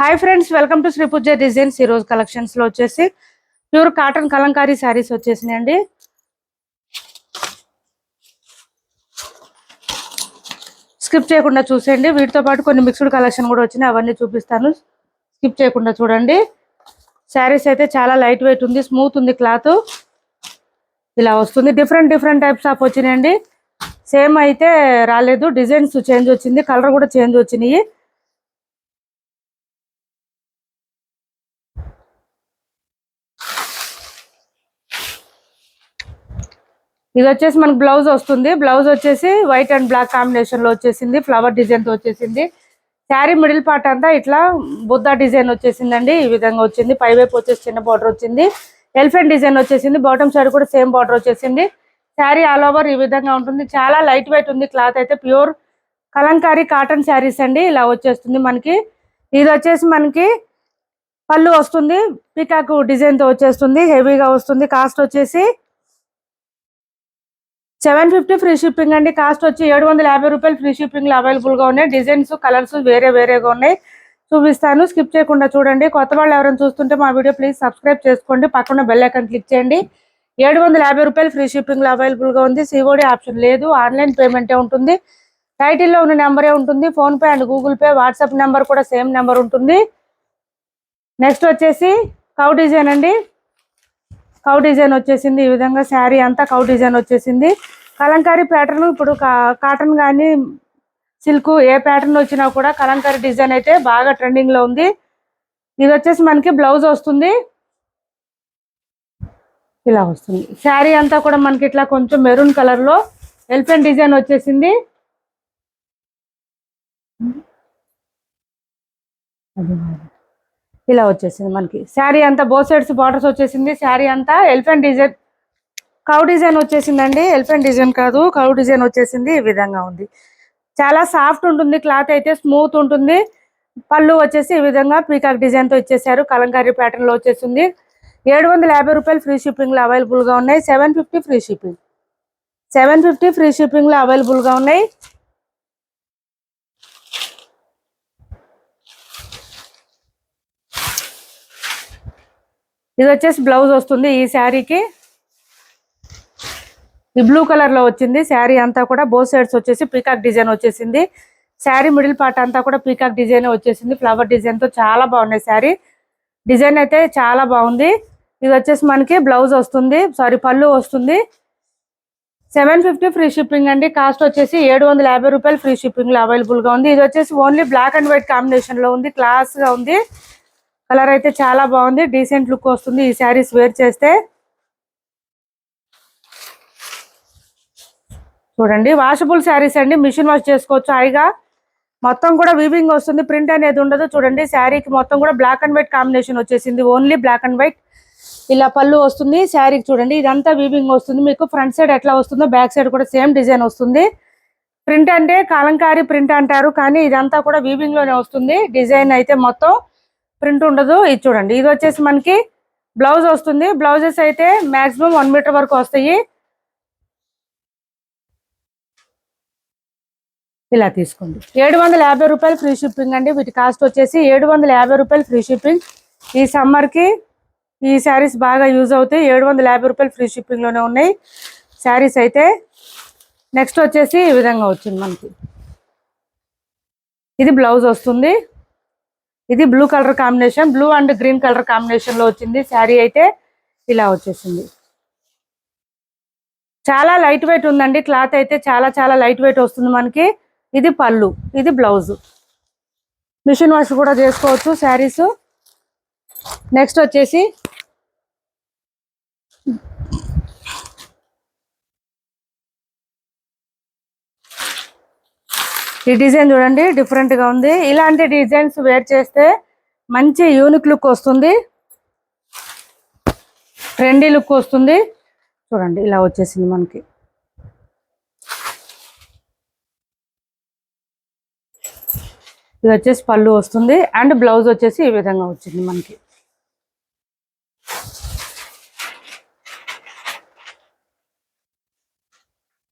Hi friends welcome to Sri Pooja designs ఈ రోజు కలెక్షన్స్లో వచ్చేసి ప్యూర్ కాటన్ కలంకారీ శారీస్ వచ్చేసినాయండి. స్కిప్ చేయకుండా చూసేయండి. వీటితో పాటు కొన్ని మిక్స్డ్ కలెక్షన్ కూడా వచ్చినాయి. అవన్నీ చూపిస్తాను. స్కిప్ చేయకుండా చూడండి. శారీస్ అయితే చాలా లైట్ వెయిట్ ఉంది స్మూత్ ఉంది క్లాత్ ఇలా వస్తుంది. డిఫరెంట్ డిఫరెంట్ టైప్స్ ఆఫ్ వచ్చినాయండి. సేమ్ అయితే రాలేదు. డిజైన్స్ చేంజ్ వచ్చింది. కలర్ కూడా చేంజ్ వచ్చినాయి. ఇది వచ్చేసి మనకు బ్లౌజ్ వస్తుంది. బ్లౌజ్ వచ్చేసి వైట్ అండ్ బ్లాక్ కాంబినేషన్లో వచ్చేసింది. ఫ్లవర్ డిజైన్తో వచ్చేసింది. శారీ మిడిల్ పార్ట్ అంతా ఇట్లా బుద్ధ డిజైన్ వచ్చేసిందండి. ఈ విధంగా వచ్చింది. పై వైపు వచ్చేసి చిన్న బార్డర్ వచ్చింది. ఎలిఫెంట్ డిజైన్ వచ్చేసింది. బాటమ్ సైడ్ కూడా సేమ్ బార్డర్ వచ్చేసింది. శారీ ఆల్ ఓవర్ ఈ విధంగా ఉంటుంది. చాలా లైట్ వెయిట్ ఉంది. క్లాత్ అయితే ప్యూర్ కలంకారీ కాటన్ శారీస్ అండి. ఇలా వచ్చేస్తుంది మనకి. ఇది వచ్చేసి మనకి పళ్ళు వస్తుంది. పికాక్ డిజైన్తో వచ్చేస్తుంది. హెవీగా వస్తుంది. కాస్ట్ వచ్చేసి సెవెన్ ఫిఫ్టీ ఫ్రీ షిప్పింగ్ అండి. కాస్ట్ వచ్చి ఏడు వందల యాభై రూపాయలు ఫ్రీ షిప్పింగ్ అవైలబుల్గా ఉన్నాయి. డిజైన్స్ కలర్స్ వేరే వేరేగా ఉన్నాయి. చూపిస్తాను. స్కిప్ చేయకుండా చూడండి. కొత్త వాళ్ళు ఎవరైనా చూస్తుంటే మా వీడియో ప్లీజ్ సబ్స్క్రైబ్ చేసుకోండి. పక్కన బెల్ ఐకన్ క్లిక్ చేయండి. ఏడు వందల యాభై రూపాయలు ఫ్రీ షిప్పింగ్లో అవైలబుల్గా ఉంది. సిఓడి ఆప్షన్ లేదు. ఆన్లైన్ పేమెంటే ఉంటుంది. టైటిల్లో ఉన్న నెంబరే ఉంటుంది. PhonePe and Google Pay WhatsApp number కూడా సేమ్ నెంబర్ ఉంటుంది. నెక్స్ట్ వచ్చేసి కౌ డిజైన్ అండి. కౌ డిజైన్ వచ్చేసింది ఈ విధంగా శారీ అంతా కౌ డిజైన్ వచ్చేసింది. కలంకారీ ప్యాటర్న్ ఇప్పుడు కాటన్ కానీ సిల్క్ ఏ ప్యాటర్న్ వచ్చినా కూడా కలంకారీ డిజైన్ అయితే బాగా ట్రెండింగ్లో ఉంది. ఇది వచ్చేసి మనకి బ్లౌజ్ వస్తుంది. ఇలా వస్తుంది. శారీ అంతా కూడా మనకి ఇట్లా కొంచెం మెరూన్ కలర్లో ఎలిఫెంట్ డిజైన్ వచ్చేసింది. అది ఇలా వచ్చేసింది మనకి. శారీ అంతా బో సైడ్స్ బార్డర్స్ వచ్చేసింది. శారీ అంతా ఎలిఫెంట్ డిజైన్ కౌ డిజైన్ వచ్చేసిందండి. ఎలిఫెంట్ డిజైన్ కాదు కౌ డిజైన్ వచ్చేసింది. ఈ విధంగా ఉంది. చాలా సాఫ్ట్ ఉంటుంది క్లాత్ అయితే స్మూత్ ఉంటుంది. పళ్ళు వచ్చేసి ఈ విధంగా పీకాక్ డిజైన్తో ఇచ్చేసారు కలంకారీ ప్యాటర్న్లో వచ్చేసింది. ఏడు వందల యాభై రూపాయలు ఫ్రీ షిప్పింగ్లో లో అవైలబుల్గా ఉన్నాయి. Seven fifty free shipping seven fifty free షిప్పింగ్లో లో అవైలబుల్గా ఉన్నాయి. ఇది వచ్చేసి బ్లౌజ్ వస్తుంది ఈ శారీకి. ఈ బ్లూ కలర్లో వచ్చింది. శారీ అంతా కూడా బోత్ సైడ్స్ వచ్చేసి పీకాక్ డిజైన్ వచ్చేసింది. శారీ మిడిల్ పార్ట్ అంతా కూడా పీకాక్ డిజైన్ వచ్చేసింది. ఫ్లవర్ డిజైన్తో చాలా బాగున్నాయి శారీ. డిజైన్ అయితే చాలా బాగుంది. ఇది వచ్చేసి మనకి బ్లౌజ్ వస్తుంది. సారీ పళ్ళు వస్తుంది. సెవెన్ ఫిఫ్టీ ఫ్రీ షిప్పింగ్ అండి. కాస్ట్ వచ్చేసి ఏడు వందల యాభై రూపాయలు ఫ్రీ షిప్పింగ్లో అవైలబుల్గా ఉంది. ఇది వచ్చేసి ఓన్లీ బ్లాక్ అండ్ వైట్ కాంబినేషన్లో ఉంది. క్లాస్గా ఉంది. కలర్ అయితే చాలా బాగుంది. డీసెంట్ లుక్ వస్తుంది. ఈ శారీస్ వేర్ చేస్తే. చూడండి. వాషబుల్ శారీస్ అండి. మిషన్ వాష్ చేసుకోవచ్చు హాయిగా. మొత్తం కూడా వీవింగ్ వస్తుంది. ప్రింట్ అనేది ఉండదు. చూడండి. శారీకి మొత్తం కూడా బ్లాక్ అండ్ వైట్ కాంబినేషన్ వచ్చేసింది. ఓన్లీ బ్లాక్ అండ్ వైట్ ఇలా పళ్ళు వస్తుంది. శారీకి చూడండి. ఇదంతా వీవింగ్ వస్తుంది. మీకు ఫ్రంట్ సైడ్ ఎట్లా వస్తుందో బ్యాక్ సైడ్ కూడా సేమ్ డిజైన్ వస్తుంది. ప్రింట్ అంటే కలంకారీ ప్రింట్ అంటారు. కానీ ఇదంతా కూడా వీవింగ్లోనే వస్తుంది. డిజైన్ అయితే మొత్తం ప్రింట్ ఉండదు. ఇది చూడండి. ఇది వచ్చేసి మనకి బ్లౌజ్ వస్తుంది. బ్లౌజెస్ అయితే మాక్సిమం వన్ మీటర్ వరకు వస్తాయి. ఇలా తీసుకోండి. ఏడు వందల యాభై రూపాయలు ఫ్రీ షిప్పింగ్ అండి. వీటి కాస్ట్ వచ్చేసి ఏడు వందల యాభై రూపాయలు ఫ్రీ షిప్పింగ్. ఈ సమ్మర్కి ఈ శారీస్ బాగా యూజ్ అవుతాయి. ఏడు వందల యాభై రూపాయలు ఫ్రీ షిప్పింగ్లోనే ఉన్నాయి. శారీస్ అయితే నెక్స్ట్ వచ్చేసి ఈ విధంగా వచ్చింది మనకి. ఇది బ్లౌజ్ వస్తుంది. ఇది blue colour combination blue and green colour కాంబినేషన్లో వచ్చింది. శారీ అయితే ఇలా వచ్చేసింది. చాలా లైట్ వెయిట్ ఉందండి. క్లాత్ అయితే చాలా చాలా లైట్ వెయిట్ వస్తుంది మనకి. ఇది పళ్ళు ఇది బ్లౌజ్ మిషన్ వాష్ కూడా చేసుకోవచ్చు శారీస్ నెక్స్ట్ వచ్చేసి ఈ డిజైన్ చూడండి డిఫరెంట్గా ఉంది. ఇలాంటి డిజైన్స్ వేర్ చేస్తే మంచి యూనిక్ లుక్ వస్తుంది. ట్రెండీ లుక్ వస్తుంది. చూడండి ఇలా వచ్చేసింది మనకి. ఇది వచ్చేసి పళ్ళు వస్తుంది. అండ్ బ్లౌజ్ వచ్చేసి ఈ విధంగా వచ్చింది మనకి.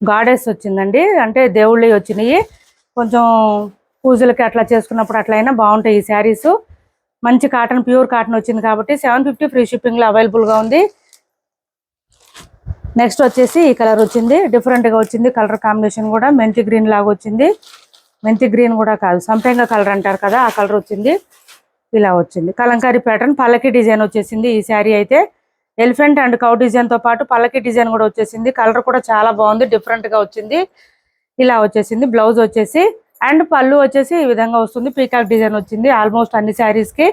గాడెస్ వచ్చిందండి. అంటే దేవుళ్ళవి వచ్చినాయి. కొంచెం పూజలకి అట్లా చేసుకున్నప్పుడు అట్లా అయినా బాగుంటాయి ఈ శారీస్. మంచి కాటన్ ప్యూర్ కాటన్ వచ్చింది కాబట్టి సెవెన్ ఫిఫ్టీ ఫ్రీ షిప్పింగ్లో అవైలబుల్గా ఉంది. నెక్స్ట్ వచ్చేసి ఈ కలర్ వచ్చింది. డిఫరెంట్గా వచ్చింది. కలర్ కాంబినేషన్ కూడా మెంతి గ్రీన్ లాగా వచ్చింది. మెంతి గ్రీన్ కూడా కాదు సంపెంగ కలర్ అంటారు కదా ఆ కలర్ వచ్చింది. ఇలా వచ్చింది. కలంకారీ ప్యాటర్న్ పల్లకి డిజైన్ వచ్చేసింది ఈ శారీ అయితే. ఎలిఫెంట్ అండ్ కౌ డిజైన్తో పాటు పల్లకి డిజైన్ కూడా వచ్చేసింది. కలర్ కూడా చాలా బాగుంది డిఫరెంట్గా వచ్చింది. ఇలా వచ్చేసింది బ్లౌజ్ వచ్చేసి అండ్ పళ్ళు వచ్చేసి ఈ విధంగా వస్తుంది. పీకాక్ డిజైన్ వచ్చింది ఆల్మోస్ట్ అన్ని శారీస్కి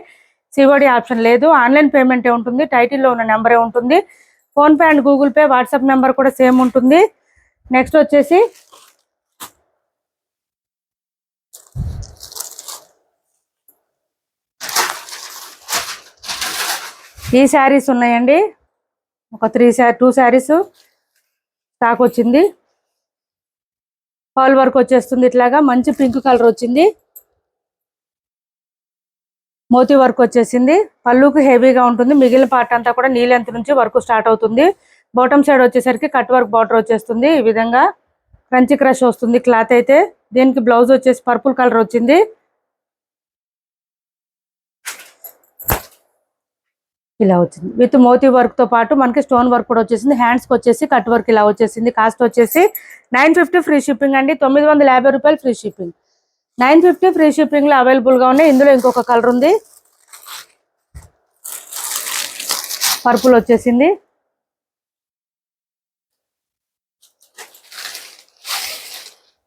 సివోడి ఆప్షన్ లేదు ఆన్లైన్ పేమెంటే ఉంటుంది టైటిల్లో ఉన్న నెంబరే ఉంటుంది. PhonePe and Google Pay WhatsApp number కూడా సేమ్ ఉంటుంది. నెక్స్ట్ వచ్చేసి ఈ శారీస్ ఉన్నాయండి. ఒక three sari two saris stock వచ్చింది. పాల్ వర్క్ వచ్చేస్తుంది ఇట్లాగా. మంచి పింక్ కలర్ వచ్చింది. మోతీ వర్క్ వచ్చేసింది. పళ్ళుకి హెవీగా ఉంటుంది. మిగిలిన పార్ట్ అంతా కూడా నీ నుంచి వర్క్ స్టార్ట్ అవుతుంది. బాటమ్ సైడ్ వచ్చేసరికి కట్ వర్క్ బార్డర్ వచ్చేస్తుంది. ఈ విధంగా క్రంచి క్రష్ వస్తుంది క్లాత్ అయితే. దీనికి బ్లౌజ్ వచ్చేసి పర్పుల్ కలర్ వచ్చింది. ఇలా వచ్చింది. విత్ మోతీ వర్క్తో పాటు మనకి స్టోన్ వర్క్ కూడా వచ్చేసింది. హ్యాండ్స్కి వచ్చేసి కట్ వర్క్ ఇలా వచ్చేసింది. కాస్ట్ వచ్చేసి నైన్ ఫిఫ్టీ ఫ్రీ షిప్పింగ్ అండి. తొమ్మిది వందల యాభై రూపాయలు free shipping nine fifty free షిప్పింగ్లో అవైలబుల్గా ఉన్నాయి. ఇందులో ఇంకొక కలర్ ఉంది. పర్పుల్ వచ్చేసింది.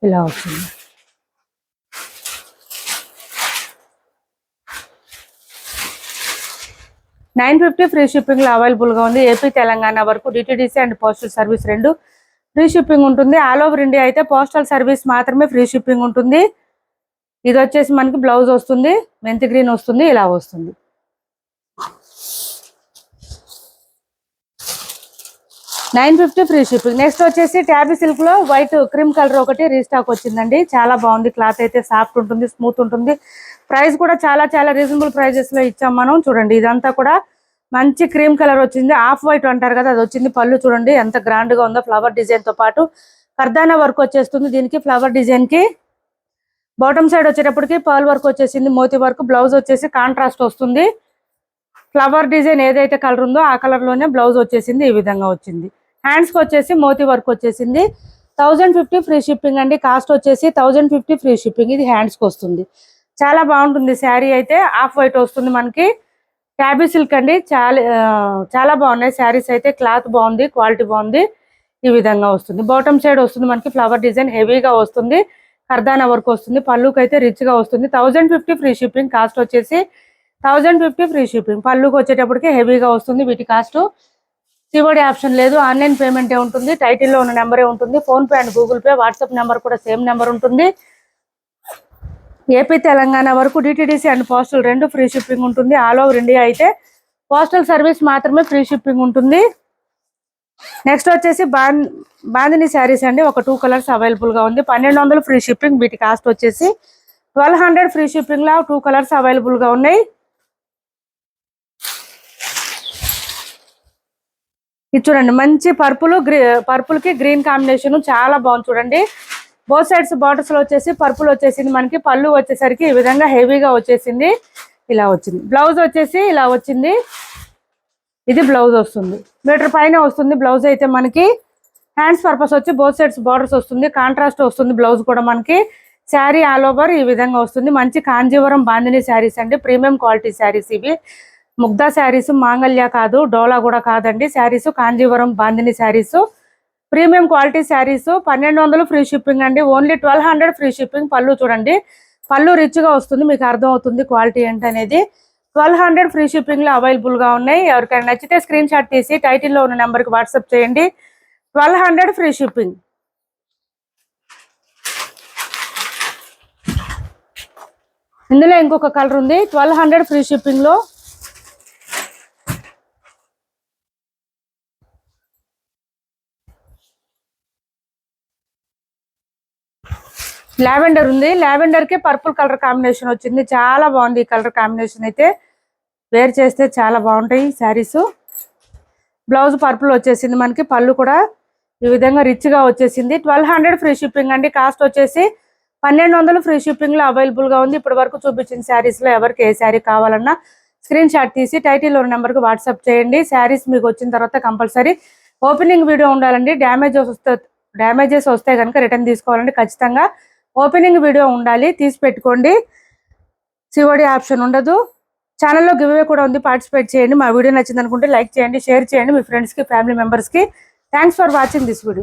ఇలా వచ్చింది. నైన్ ఫిఫ్టీ ఫ్రీ షిప్పింగ్లో అవైలబుల్గా ఉంది. ఏపీ తెలంగాణ వరకు డిటిడిసి అండ్ పోస్టల్ సర్వీస్ రెండు ఫ్రీ షిప్పింగ్ ఉంటుంది. ఆల్ ఓవర్ ఇండియా అయితే పోస్టల్ సర్వీస్ మాత్రమే ఫ్రీ షిప్పింగ్ ఉంటుంది. ఇది వచ్చేసి మనకి బ్లౌజ్ వస్తుంది. మెంతి గ్రీన్ వస్తుంది. ఇలా వస్తుంది. Nine fifty free shipping next వచ్చేసి ట్యాబీ సిల్క్లో వైట్ క్రీమ్ కలర్ ఒకటి రీస్టాక్ వచ్చిందండి. చాలా బాగుంది. క్లాత్ అయితే సాఫ్ట్ ఉంటుంది స్మూత్ ఉంటుంది. ప్రైస్ కూడా చాలా చాలా రీజనబుల్ ప్రైజెస్లో ఇచ్చాం మనం. చూడండి ఇదంతా కూడా మంచి క్రీమ్ కలర్ వచ్చింది. ఆఫ్ వైట్ అంటారు కదా అది వచ్చింది పళ్ళు చూడండి ఎంత గ్రాండ్గా ఉందో ఫ్లవర్ డిజైన్తో పాటు. కర్దానా వర్క్ వచ్చేస్తుంది దీనికి ఫ్లవర్ డిజైన్కి. బాటమ్ సైడ్ వచ్చేటప్పటికి పర్ల్ వర్క్ వచ్చేసింది మోతీ వర్క్. బ్లౌజ్ వచ్చేసి కాంట్రాస్ట్ వస్తుంది. ఫ్లవర్ డిజైన్ ఏదైతే కలర్ ఉందో ఆ కలర్లోనే బ్లౌజ్ వచ్చేసింది ఈ విధంగా వచ్చింది. హ్యాండ్స్కి వచ్చేసి మోతీ వర్క్ వచ్చేసింది. థౌజండ్ ఫిఫ్టీ ఫ్రీ షిప్పింగ్ అండి. కాస్ట్ వచ్చేసి థౌజండ్ ఫిఫ్టీ ఫ్రీ షిప్పింగ్ ఇది హ్యాండ్స్కి వస్తుంది. చాలా బాగుంటుంది శారీ అయితే. ఆఫ్ వైట్ వస్తుంది మనకి. ట్యాబీ సిల్క్ అండి. చాలా చాలా బాగున్నాయి శారీస్ అయితే. క్లాత్ బాగుంది క్వాలిటీ బాగుంది. ఈ విధంగా వస్తుంది. బాటమ్ సైడ్ వస్తుంది మనకి. ఫ్లవర్ డిజైన్ హెవీగా వస్తుంది. కర్దానా వర్క్ వస్తుంది. పళ్ళుకి అయితే రిచ్గా వస్తుంది. Thousand fifty free shipping cost వచ్చేసి థౌజండ్ ఫిఫ్టీ ఫ్రీ షిప్పింగ్ పళ్ళుకి వచ్చేటప్పటికి హెవీగా వస్తుంది. వీటి కాస్ట్ సిఓడి ఆప్షన్ లేదు ఆన్లైన్ పేమెంటే ఉంటుంది టైటిల్లో ఉన్న నెంబరే ఉంటుంది PhonePe and Google Pay WhatsApp number కూడా సేమ్ నెంబర్ ఉంటుంది. ఏపీ తెలంగాణ వరకు డిటిడిసి అండ్ పోస్టల్ రెండు ఫ్రీ షిప్పింగ్ ఉంటుంది ఆల్ ఓవర్ ఇండియా అయితే పోస్టల్ సర్వీస్ మాత్రమే ఫ్రీ షిప్పింగ్ ఉంటుంది. నెక్స్ట్ వచ్చేసి బాన్ బాందిని శారీస్ అండి ఒక టూ కలర్స్ అవైలబుల్గా ఉంది పన్నెండు వందలు ఫ్రీ షిప్పింగ్ వీటి కాస్ట్ వచ్చేసి ట్వెల్వ్ హండ్రెడ్ ఫ్రీ షిప్పింగ్లో టూ కలర్స్ అవైలబుల్గా ఉన్నాయి. ఇది చూడండి మంచి పర్పుల్ గ్రీ పర్పుల్కి గ్రీన్ కాంబినేషన్ చాలా బాగుంది చూడండి. బోత్ సైడ్స్ బార్డర్స్లో వచ్చేసి పర్పుల్ వచ్చేసింది మనకి పళ్ళు వచ్చేసరికి ఈ విధంగా హెవీగా వచ్చేసింది. ఇలా వచ్చింది. బ్లౌజ్ వచ్చేసి ఇలా వచ్చింది. ఇది బ్లౌజ్ వస్తుంది. మీటర్ పైన వస్తుంది బ్లౌజ్ అయితే మనకి. హ్యాండ్స్ పర్పస్ వచ్చి బోత్ సైడ్స్ బార్డర్స్ వస్తుంది. కాంట్రాస్ట్ వస్తుంది బ్లౌజ్ కూడా మనకి. శారీ ఆల్ ఓవర్ ఈ విధంగా వస్తుంది. మంచి కాంజీవరం బాందిని శారీస్ అండి. ప్రీమియం క్వాలిటీ శారీస్ ఇవి. ముగ్ధా శారీస్ మాంగళ్య కాదు డోలా కూడా కాదండి. శారీస్ కాంజీవరం బాందిని శారీస్. ప్రీమియం క్వాలిటీ శారీస్ పన్నెండు వందలు ఫ్రీ షిప్పింగ్ అండి. Only twelve hundred free shipping పళ్ళు చూడండి. పళ్ళు రిచ్గా వస్తుంది మీకు అర్థం అవుతుంది క్వాలిటీ ఏంటనేది. ట్వెల్వ్ హండ్రెడ్ ఫ్రీ షిప్పింగ్లో అవైలబుల్గా ఉన్నాయి. ఎవరికైనా నచ్చితే స్క్రీన్ షాట్ తీసి టైటిల్లో ఉన్న నెంబర్కి వాట్సాప్ చేయండి. Twelve hundred free shipping. ఇందులో ఇంకొక కలర్ ఉంది. Twelve hundred free shipping lavender ఉంది. లావెండర్కి పర్పుల్ కలర్ కాంబినేషన్ వచ్చింది. చాలా బాగుంది ఈ కలర్ కాంబినేషన్ అయితే. వేర్ చేస్తే చాలా బాగుంటాయి శారీస్. బ్లౌజ్ పర్పుల్ వచ్చేసింది మనకి. పళ్ళు కూడా ఈ విధంగా రిచ్గా వచ్చేసింది. ట్వెల్వ్ హండ్రెడ్ ఫ్రీ షిప్పింగ్ అండి. కాస్ట్ వచ్చేసి పన్నెండు వందలు ఫ్రీ షిప్పింగ్లో అవైలబుల్గా ఉంది. ఇప్పటి వరకు చూపించిన శారీస్లో ఎవరికి ఏ శారీ కావాలన్నా స్క్రీన్ షాట్ తీసి టైటిల్ ఉన్న నెంబర్కి వాట్సాప్ చేయండి. శారీస్ మీకు వచ్చిన తర్వాత కంపల్సరీ ఓపెనింగ్ వీడియో ఉండాలండి. డ్యామేజెస్ వస్తే డ్యామేజెస్ వస్తే కనుక రిటర్న్ తీసుకోవాలండి. ఖచ్చితంగా ఓపెనింగ్ వీడియో ఉండాలి తీసి పెట్టుకోండి. సిఓడి ఆప్షన్ ఉండదు. ఛానల్లో గివ్వే కూడా ఉంది పార్టిసిపేట్ చేయండి. మా వీడియో నచ్చింది అనుకుంటే లైక్ చేయండి షేర్ చేయండి మీ ఫ్రెండ్స్కి ఫ్యామిలీ మెంబర్స్కి thanks for watching this video